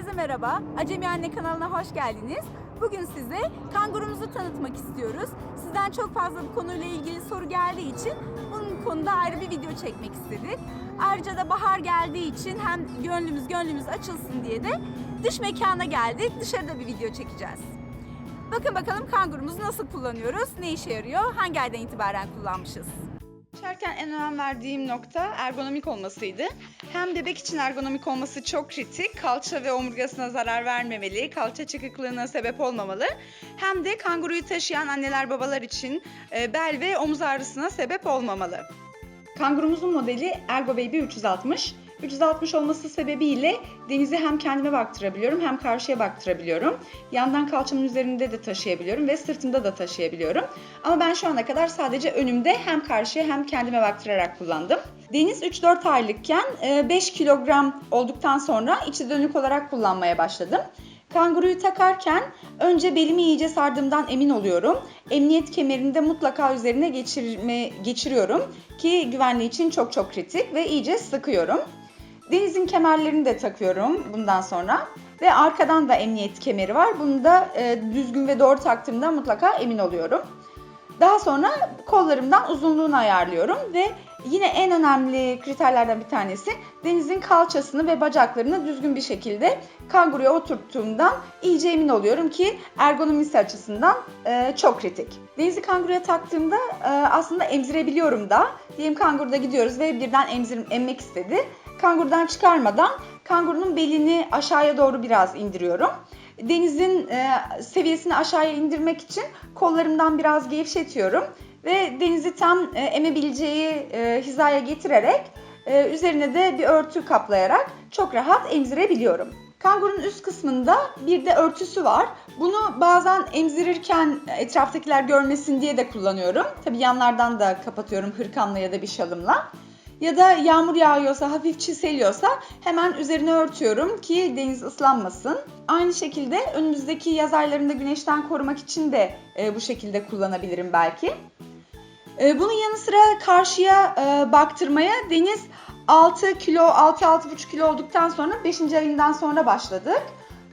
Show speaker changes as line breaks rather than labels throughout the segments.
Herkese merhaba. Acemi Anne kanalına hoş geldiniz. Bugün size kangurumuzu tanıtmak istiyoruz. Sizden çok fazla bu konuyla ilgili soru geldiği için bunun konuda ayrı bir video çekmek istedik. Ayrıca da bahar geldiği için hem gönlümüz gönlümüz açılsın diye de dış mekana geldik. Dışarıda bir video çekeceğiz. Bakın bakalım kangurumuzu nasıl kullanıyoruz, ne işe yarıyor, hangi aydan itibaren kullanmışız.
Açarken en önem verdiğim nokta ergonomik olmasıydı. Hem bebek için ergonomik olması çok kritik. Kalça ve omurgasına zarar vermemeli, kalça çıkıklığına sebep olmamalı. Hem de kanguruyu taşıyan anneler babalar için e, bel ve omuz ağrısına sebep olmamalı. Kangurumuzun modeli Ergo Baby 360. 360 olması sebebiyle denizi hem kendime baktırabiliyorum hem karşıya baktırabiliyorum. Yandan kalçamın üzerinde de taşıyabiliyorum ve sırtımda da taşıyabiliyorum. Ama ben şu ana kadar sadece önümde hem karşıya hem kendime baktırarak kullandım. Deniz 3-4 aylıkken e, 5 kilogram olduktan sonra içi dönük olarak kullanmaya başladım. Kanguruyu takarken önce belimi iyice sardığımdan emin oluyorum. Emniyet kemerini de mutlaka üzerine geçirme, geçiriyorum ki güvenliği için çok çok kritik ve iyice sıkıyorum. Denizin kemerlerini de takıyorum bundan sonra. Ve arkadan da emniyet kemeri var. Bunu da e, düzgün ve doğru taktığımda mutlaka emin oluyorum. Daha sonra kollarımdan uzunluğunu ayarlıyorum ve yine en önemli kriterlerden bir tanesi denizin kalçasını ve bacaklarını düzgün bir şekilde kanguruya oturttuğumdan iyice emin oluyorum ki ergonomisi açısından e, çok kritik. Denizi kanguruya taktığımda e, aslında emzirebiliyorum da. Diyelim kanguruda gidiyoruz ve birden emzir, emmek istedi. Kangurdan çıkarmadan kangurunun belini aşağıya doğru biraz indiriyorum. Denizin e, seviyesini aşağıya indirmek için kollarımdan biraz gevşetiyorum ve denizi tam e, emebileceği e, hizaya getirerek e, üzerine de bir örtü kaplayarak çok rahat emzirebiliyorum. Kangurun üst kısmında bir de örtüsü var. Bunu bazen emzirirken etraftakiler görmesin diye de kullanıyorum. Tabii yanlardan da kapatıyorum hırkamla ya da bir şalımla. Ya da yağmur yağıyorsa, hafif çiseliyorsa hemen üzerine örtüyorum ki deniz ıslanmasın. Aynı şekilde önümüzdeki yaz aylarında güneşten korumak için de e, bu şekilde kullanabilirim belki. E, bunun yanı sıra karşıya e, baktırmaya deniz 6 kilo, 6-6,5 kilo olduktan sonra 5. ayından sonra başladık.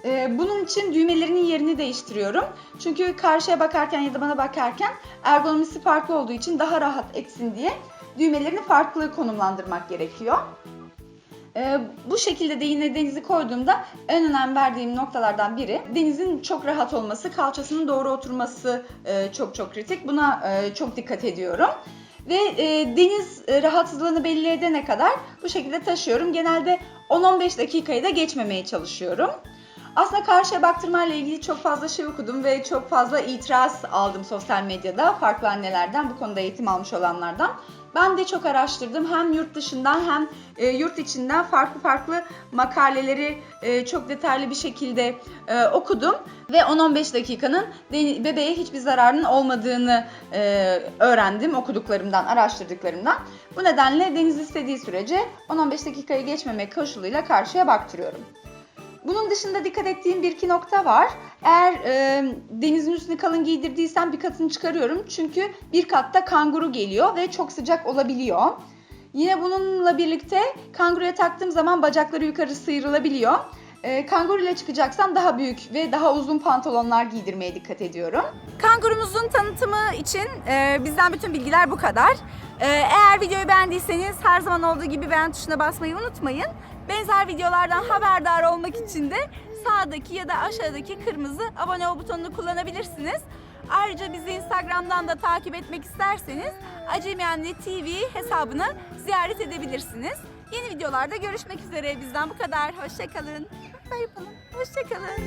E, bunun için düğmelerinin yerini değiştiriyorum. Çünkü karşıya bakarken ya da bana bakarken ergonomisi farklı olduğu için daha rahat etsin diye düğmelerini farklı konumlandırmak gerekiyor. Ee, bu şekilde de yine denizi koyduğumda en önem verdiğim noktalardan biri denizin çok rahat olması, kalçasının doğru oturması e, çok çok kritik. Buna e, çok dikkat ediyorum. Ve e, deniz rahatsızlığını belli edene kadar bu şekilde taşıyorum. Genelde 10-15 dakikayı da geçmemeye çalışıyorum. Aslında karşıya baktırmayla ilgili çok fazla şey okudum ve çok fazla itiraz aldım sosyal medyada farklı annelerden, bu konuda eğitim almış olanlardan. Ben de çok araştırdım. Hem yurt dışından hem e, yurt içinden farklı farklı makaleleri e, çok detaylı bir şekilde e, okudum. Ve 10-15 dakikanın bebeğe hiçbir zararının olmadığını öğrendim okuduklarımdan, araştırdıklarımdan. Bu nedenle deniz istediği sürece 10-15 dakikayı geçmemek koşuluyla karşıya baktırıyorum. Bunun dışında dikkat ettiğim bir iki nokta var. Eğer e, denizin üstünü kalın giydirdiysem bir katını çıkarıyorum. Çünkü bir katta kanguru geliyor ve çok sıcak olabiliyor. Yine bununla birlikte kanguruya taktığım zaman bacakları yukarı sıyrılabiliyor. E, kanguru ile çıkacaksam daha büyük ve daha uzun pantolonlar giydirmeye dikkat ediyorum.
Kangurumuzun tanıtımı için e, bizden bütün bilgiler bu kadar. E, eğer videoyu beğendiyseniz her zaman olduğu gibi beğen tuşuna basmayı unutmayın. Benzer videolardan haberdar olmak için de sağdaki ya da aşağıdaki kırmızı abone ol butonunu kullanabilirsiniz. Ayrıca bizi Instagram'dan da takip etmek isterseniz Acemi Anne TV hesabını ziyaret edebilirsiniz. Yeni videolarda görüşmek üzere. Bizden bu kadar. Hoşçakalın. Yapalım. Hoşçakalın.